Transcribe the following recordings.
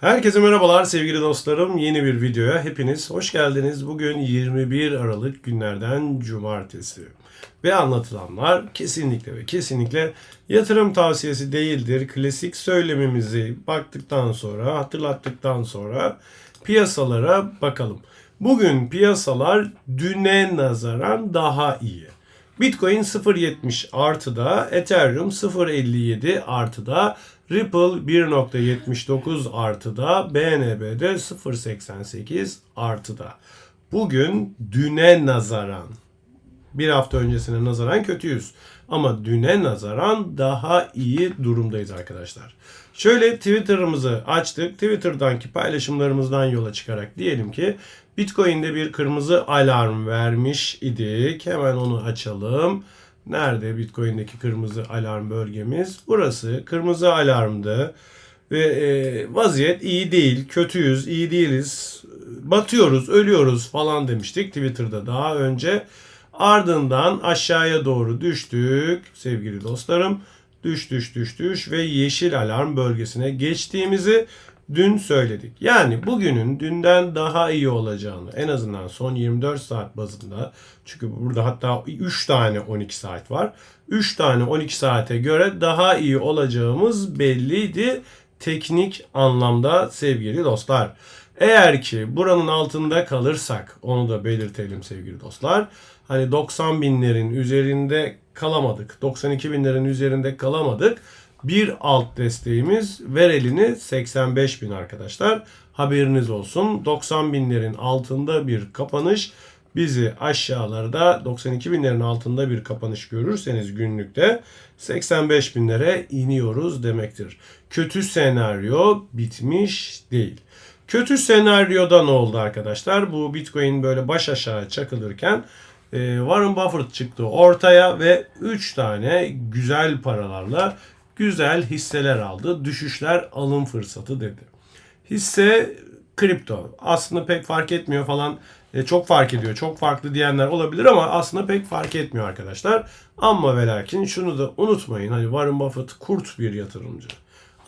Herkese merhabalar sevgili dostlarım. Yeni bir videoya hepiniz hoş geldiniz. Bugün 21 Aralık günlerden cumartesi. Ve anlatılanlar kesinlikle ve kesinlikle yatırım tavsiyesi değildir. Klasik söylemimizi baktıktan sonra, hatırlattıktan sonra piyasalara bakalım. Bugün piyasalar düne nazaran daha iyi. Bitcoin 0.70 artıda, Ethereum 0.57 artıda, Ripple 1.79 artıda, BNB de 0.88 artıda. Bugün düne nazaran, bir hafta öncesine nazaran kötüyüz. Ama düne nazaran daha iyi durumdayız arkadaşlar. Şöyle Twitter'ımızı açtık. Twitter'danki paylaşımlarımızdan yola çıkarak diyelim ki Bitcoin'de bir kırmızı alarm vermiş idik. Hemen onu açalım. Nerede Bitcoin'deki kırmızı alarm bölgemiz? Burası kırmızı alarmdı. Ve e, vaziyet iyi değil, kötüyüz, iyi değiliz, batıyoruz, ölüyoruz falan demiştik Twitter'da daha önce. Ardından aşağıya doğru düştük sevgili dostlarım. Düş düş düş düş ve yeşil alarm bölgesine geçtiğimizi dün söyledik. Yani bugünün dünden daha iyi olacağını en azından son 24 saat bazında çünkü burada hatta 3 tane 12 saat var. 3 tane 12 saate göre daha iyi olacağımız belliydi teknik anlamda sevgili dostlar. Eğer ki buranın altında kalırsak onu da belirtelim sevgili dostlar. Hani 90 binlerin üzerinde kalamadık. 92 binlerin üzerinde kalamadık. Bir alt desteğimiz ver elini 85 bin arkadaşlar. Haberiniz olsun. 90 binlerin altında bir kapanış bizi aşağılarda 92 binlerin altında bir kapanış görürseniz günlükte 85 binlere iniyoruz demektir. Kötü senaryo bitmiş değil. Kötü senaryoda ne oldu arkadaşlar? Bu Bitcoin böyle baş aşağı çakılırken Warren Buffett çıktı ortaya ve 3 tane güzel paralarla güzel hisseler aldı. Düşüşler alım fırsatı dedi. Hisse kripto. Aslında pek fark etmiyor falan. E, çok fark ediyor. Çok farklı diyenler olabilir ama aslında pek fark etmiyor arkadaşlar. Ama ve lakin şunu da unutmayın. Hani Warren Buffett kurt bir yatırımcı.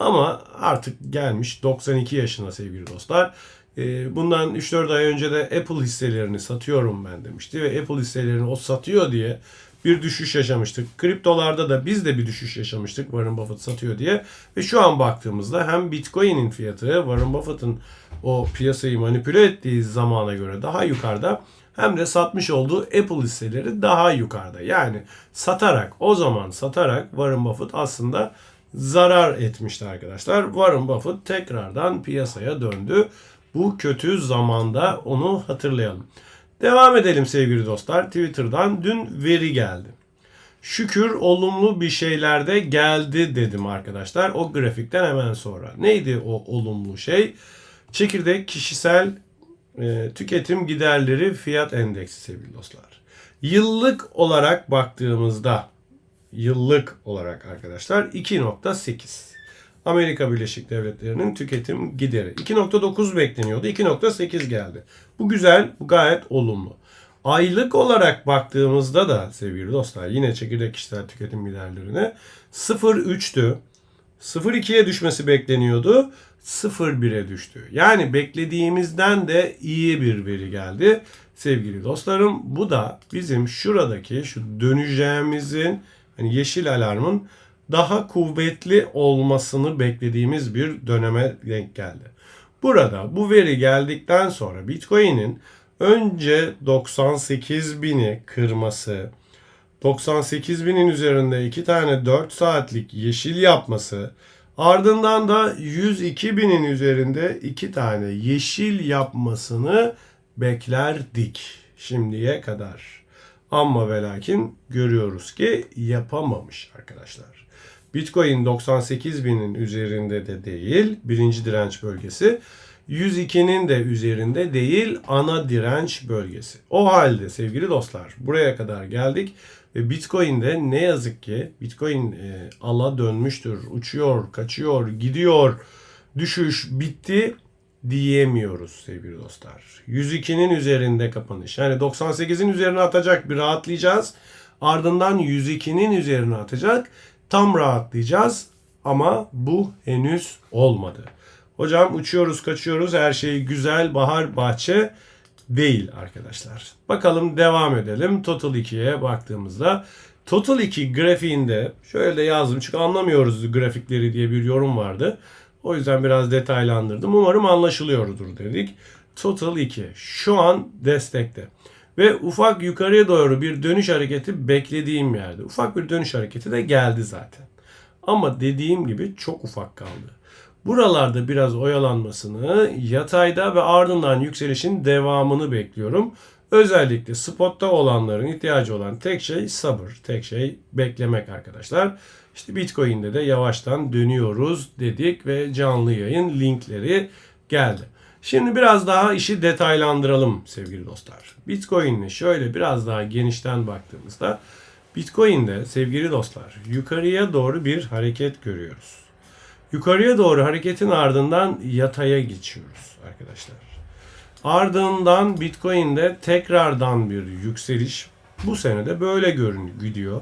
Ama artık gelmiş 92 yaşına sevgili dostlar. E, bundan 3-4 ay önce de Apple hisselerini satıyorum ben demişti. Ve Apple hisselerini o satıyor diye bir düşüş yaşamıştık. Kriptolarda da biz de bir düşüş yaşamıştık Warren Buffett satıyor diye. Ve şu an baktığımızda hem Bitcoin'in fiyatı Warren Buffett'ın o piyasayı manipüle ettiği zamana göre daha yukarıda hem de satmış olduğu Apple hisseleri daha yukarıda. Yani satarak o zaman satarak Warren Buffett aslında zarar etmişti arkadaşlar. Warren Buffett tekrardan piyasaya döndü. Bu kötü zamanda onu hatırlayalım. Devam edelim sevgili dostlar. Twitter'dan dün veri geldi. Şükür olumlu bir şeyler de geldi dedim arkadaşlar. O grafikten hemen sonra. Neydi o olumlu şey? Çekirdek kişisel e, tüketim giderleri fiyat endeksi sevgili dostlar. Yıllık olarak baktığımızda yıllık olarak arkadaşlar 2.8. Amerika Birleşik Devletleri'nin tüketim gideri. 2.9 bekleniyordu. 2.8 geldi. Bu güzel, bu gayet olumlu. Aylık olarak baktığımızda da sevgili dostlar yine çekirdek kişisel tüketim giderlerine 0.3'tü. 0.2'ye düşmesi bekleniyordu. 0.1'e düştü. Yani beklediğimizden de iyi bir veri geldi. Sevgili dostlarım bu da bizim şuradaki şu döneceğimizin hani yeşil alarmın daha kuvvetli olmasını beklediğimiz bir döneme denk geldi. Burada bu veri geldikten sonra Bitcoin'in önce 98 bini kırması, 98 binin üzerinde iki tane 4 saatlik yeşil yapması, ardından da 102 binin üzerinde iki tane yeşil yapmasını beklerdik şimdiye kadar. Ama ve lakin görüyoruz ki yapamamış arkadaşlar. Bitcoin 98 binin üzerinde de değil birinci direnç bölgesi. 102'nin de üzerinde değil ana direnç bölgesi. O halde sevgili dostlar buraya kadar geldik ve Bitcoin'de ne yazık ki Bitcoin e, ala dönmüştür. Uçuyor, kaçıyor, gidiyor. Düşüş bitti diyemiyoruz sevgili dostlar. 102'nin üzerinde kapanış. Yani 98'in üzerine atacak bir rahatlayacağız. Ardından 102'nin üzerine atacak. Tam rahatlayacağız ama bu henüz olmadı. Hocam uçuyoruz kaçıyoruz her şey güzel bahar bahçe değil arkadaşlar. Bakalım devam edelim. Total 2'ye baktığımızda Total 2 grafiğinde şöyle de yazdım çünkü anlamıyoruz grafikleri diye bir yorum vardı. O yüzden biraz detaylandırdım. Umarım anlaşılıyordur dedik. Total 2 şu an destekte. Ve ufak yukarıya doğru bir dönüş hareketi beklediğim yerde. Ufak bir dönüş hareketi de geldi zaten. Ama dediğim gibi çok ufak kaldı. Buralarda biraz oyalanmasını, yatayda ve ardından yükselişin devamını bekliyorum. Özellikle spotta olanların ihtiyacı olan tek şey sabır, tek şey beklemek arkadaşlar. İşte Bitcoin'de de yavaştan dönüyoruz dedik ve canlı yayın linkleri geldi. Şimdi biraz daha işi detaylandıralım sevgili dostlar. Bitcoin'le şöyle biraz daha genişten baktığımızda Bitcoin'de sevgili dostlar yukarıya doğru bir hareket görüyoruz. Yukarıya doğru hareketin ardından yataya geçiyoruz arkadaşlar. Ardından Bitcoin'de tekrardan bir yükseliş. Bu sene de böyle görünüyor gidiyor.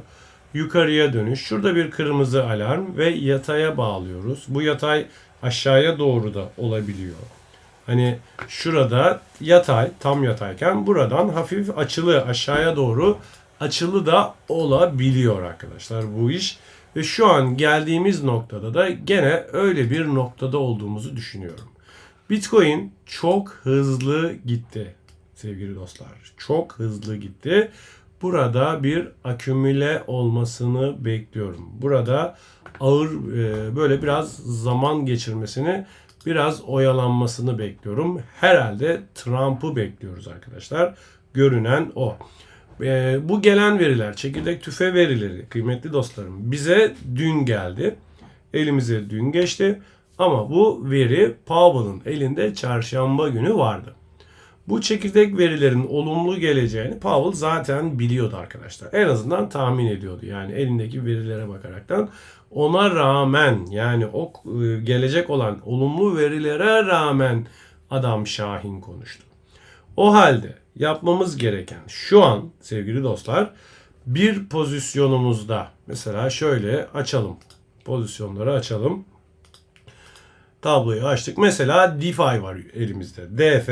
Yukarıya dönüş. Şurada bir kırmızı alarm ve yataya bağlıyoruz. Bu yatay aşağıya doğru da olabiliyor. Hani şurada yatay, tam yatayken buradan hafif açılı aşağıya doğru açılı da olabiliyor arkadaşlar bu iş. Ve şu an geldiğimiz noktada da gene öyle bir noktada olduğumuzu düşünüyorum. Bitcoin çok hızlı gitti sevgili dostlar. Çok hızlı gitti. Burada bir akümüle olmasını bekliyorum. Burada ağır e, böyle biraz zaman geçirmesini, biraz oyalanmasını bekliyorum. Herhalde Trump'ı bekliyoruz arkadaşlar. Görünen o. E, bu gelen veriler, çekirdek tüfe verileri kıymetli dostlarım bize dün geldi. Elimize dün geçti. Ama bu veri Powell'ın elinde çarşamba günü vardı. Bu çekirdek verilerin olumlu geleceğini Powell zaten biliyordu arkadaşlar. En azından tahmin ediyordu. Yani elindeki verilere bakaraktan ona rağmen yani o e, gelecek olan olumlu verilere rağmen adam Şahin konuştu. O halde yapmamız gereken şu an sevgili dostlar bir pozisyonumuzda mesela şöyle açalım. Pozisyonları açalım tabloyu açtık. Mesela DeFi var elimizde. DF,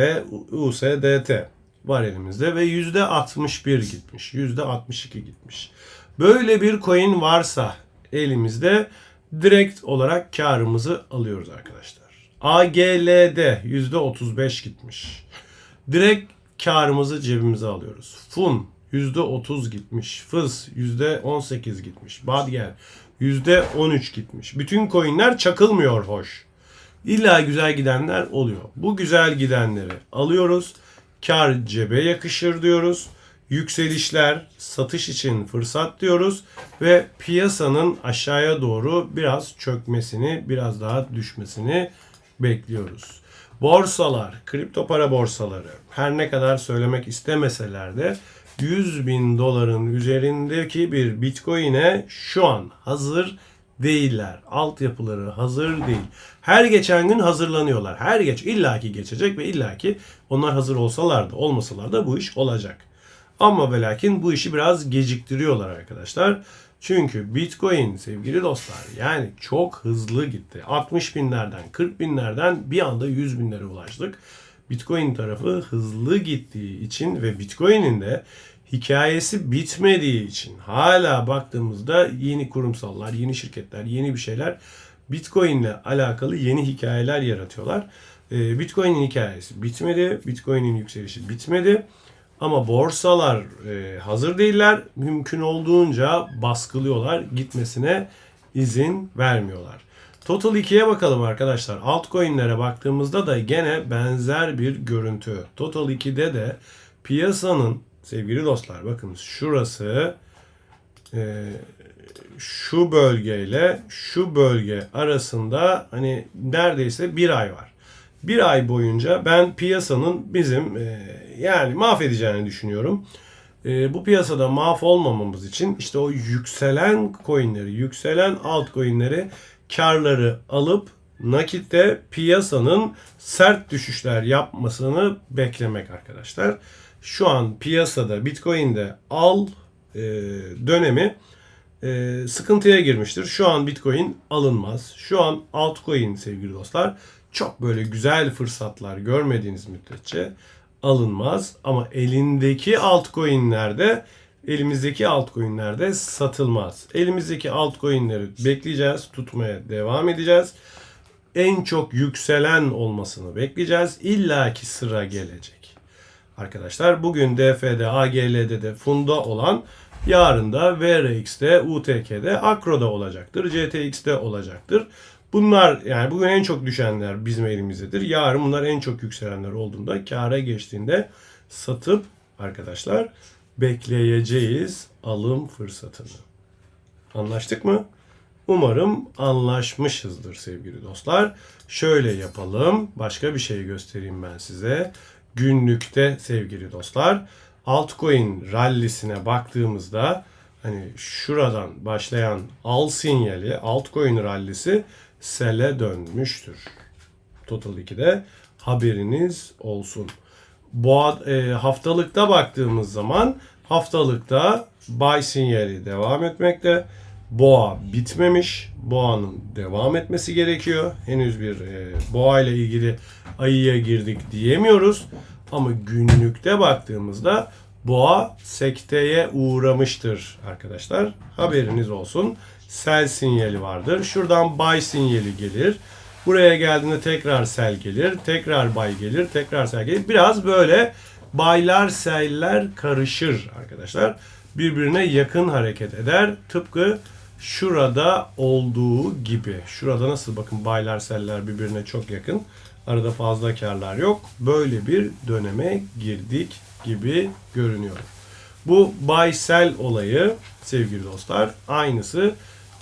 USDT var elimizde ve %61 gitmiş. %62 gitmiş. Böyle bir coin varsa elimizde direkt olarak karımızı alıyoruz arkadaşlar. AGLD %35 gitmiş. Direkt karımızı cebimize alıyoruz. FUN %30 gitmiş. FIZ %18 gitmiş. Badger %13 gitmiş. Bütün coinler çakılmıyor hoş. İlla güzel gidenler oluyor. Bu güzel gidenleri alıyoruz. Kar cebe yakışır diyoruz. Yükselişler satış için fırsat diyoruz ve piyasanın aşağıya doğru biraz çökmesini, biraz daha düşmesini bekliyoruz. Borsalar, kripto para borsaları her ne kadar söylemek istemeseler de 100 bin doların üzerindeki bir bitcoin'e şu an hazır değiller. Altyapıları hazır değil. Her geçen gün hazırlanıyorlar. Her geç illaki geçecek ve illaki onlar hazır olsalar da olmasalar da bu iş olacak. Ama ve lakin bu işi biraz geciktiriyorlar arkadaşlar. Çünkü Bitcoin sevgili dostlar yani çok hızlı gitti. 60 binlerden 40 binlerden bir anda 100 binlere ulaştık. Bitcoin tarafı hızlı gittiği için ve Bitcoin'in de hikayesi bitmediği için hala baktığımızda yeni kurumsallar, yeni şirketler, yeni bir şeyler Bitcoin ile alakalı yeni hikayeler yaratıyorlar. Ee, Bitcoin'in hikayesi bitmedi. Bitcoin'in yükselişi bitmedi. Ama borsalar e, hazır değiller. Mümkün olduğunca baskılıyorlar. Gitmesine izin vermiyorlar. Total 2'ye bakalım arkadaşlar. Altcoin'lere baktığımızda da gene benzer bir görüntü. Total 2'de de piyasanın sevgili dostlar bakın şurası e, şu bölgeyle şu bölge arasında hani neredeyse bir ay var. Bir ay boyunca ben piyasanın bizim e, yani mahvedeceğini düşünüyorum. E, bu piyasada mahvolmamamız için işte o yükselen coinleri, yükselen altcoinleri karları alıp nakitte piyasanın sert düşüşler yapmasını beklemek arkadaşlar şu an piyasada Bitcoin'de al e, dönemi e, sıkıntıya girmiştir. Şu an Bitcoin alınmaz. Şu an altcoin sevgili dostlar çok böyle güzel fırsatlar görmediğiniz müddetçe alınmaz. Ama elindeki altcoin'lerde elimizdeki altcoin'lerde satılmaz. Elimizdeki altcoin'leri bekleyeceğiz, tutmaya devam edeceğiz. En çok yükselen olmasını bekleyeceğiz. İlla ki sıra gelecek. Arkadaşlar bugün DF'de, AGL'de de Funda olan yarın da VRX'de, UTK'de, Akro'da olacaktır. CTX'de olacaktır. Bunlar yani bugün en çok düşenler bizim elimizdedir. Yarın bunlar en çok yükselenler olduğunda kâra geçtiğinde satıp arkadaşlar bekleyeceğiz alım fırsatını. Anlaştık mı? Umarım anlaşmışızdır sevgili dostlar. Şöyle yapalım. Başka bir şey göstereyim ben size. Günlükte sevgili dostlar altcoin rallisine baktığımızda hani şuradan başlayan al sinyali altcoin rallisi sele dönmüştür. Total 2'de haberiniz olsun. Boğa, e, haftalıkta baktığımız zaman haftalıkta buy sinyali devam etmekte. Boğa bitmemiş. Boğanın devam etmesi gerekiyor. Henüz bir e, boğa ile ilgili ayıya girdik diyemiyoruz. Ama günlükte baktığımızda boğa sekteye uğramıştır arkadaşlar. Haberiniz olsun. Sell sinyali vardır. Şuradan buy sinyali gelir. Buraya geldiğinde tekrar sell gelir. Tekrar buy gelir. Tekrar sell gelir. Biraz böyle buy'lar sell'ler karışır arkadaşlar. Birbirine yakın hareket eder. Tıpkı şurada olduğu gibi. Şurada nasıl bakın buy'lar sell'ler birbirine çok yakın. Arada fazla karlar yok. Böyle bir döneme girdik gibi görünüyor. Bu buy sell olayı sevgili dostlar aynısı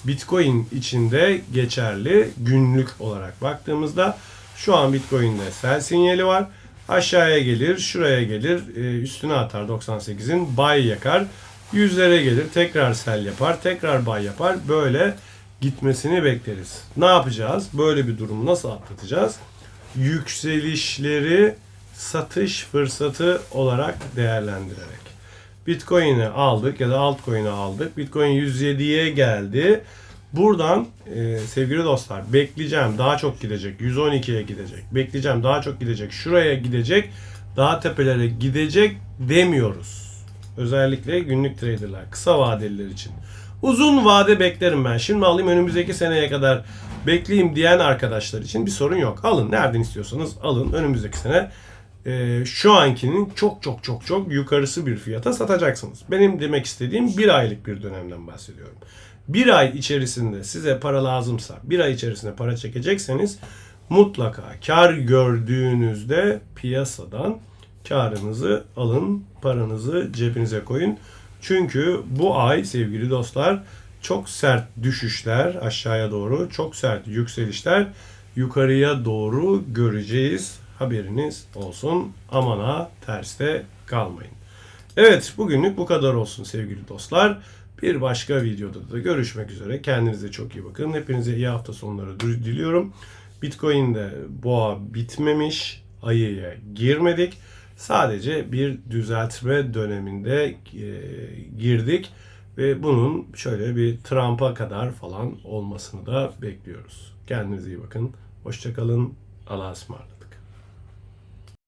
Bitcoin içinde geçerli günlük olarak baktığımızda şu an Bitcoin'de sell sinyali var. Aşağıya gelir, şuraya gelir, e, üstüne atar 98'in buy yakar. Yüzlere gelir, tekrar sell yapar, tekrar buy yapar. Böyle gitmesini bekleriz. Ne yapacağız? Böyle bir durumu nasıl atlatacağız? Yükselişleri satış fırsatı olarak değerlendirerek. Bitcoin'i aldık ya da altcoin'i aldık. Bitcoin 107'ye geldi. Buradan e, sevgili dostlar bekleyeceğim daha çok gidecek. 112'ye gidecek. Bekleyeceğim daha çok gidecek. Şuraya gidecek. Daha tepelere gidecek demiyoruz. Özellikle günlük traderlar, kısa vadeliler için. Uzun vade beklerim ben. Şimdi alayım önümüzdeki seneye kadar bekleyeyim diyen arkadaşlar için bir sorun yok. Alın nereden istiyorsanız alın önümüzdeki sene e, şu ankinin çok çok çok çok yukarısı bir fiyata satacaksınız. Benim demek istediğim bir aylık bir dönemden bahsediyorum. Bir ay içerisinde size para lazımsa, bir ay içerisinde para çekecekseniz mutlaka kar gördüğünüzde piyasadan karınızı alın, paranızı cebinize koyun. Çünkü bu ay sevgili dostlar çok sert düşüşler aşağıya doğru, çok sert yükselişler yukarıya doğru göreceğiz. Haberiniz olsun. Aman ha terste kalmayın. Evet bugünlük bu kadar olsun sevgili dostlar. Bir başka videoda da görüşmek üzere. Kendinize çok iyi bakın. Hepinize iyi hafta sonları diliyorum. Bitcoin'de boğa bitmemiş. Ayıya girmedik. Sadece bir düzeltme döneminde e, girdik ve bunun şöyle bir Trump'a kadar falan olmasını da bekliyoruz. Kendinize iyi bakın. Hoşçakalın. Allah'a ısmarladık.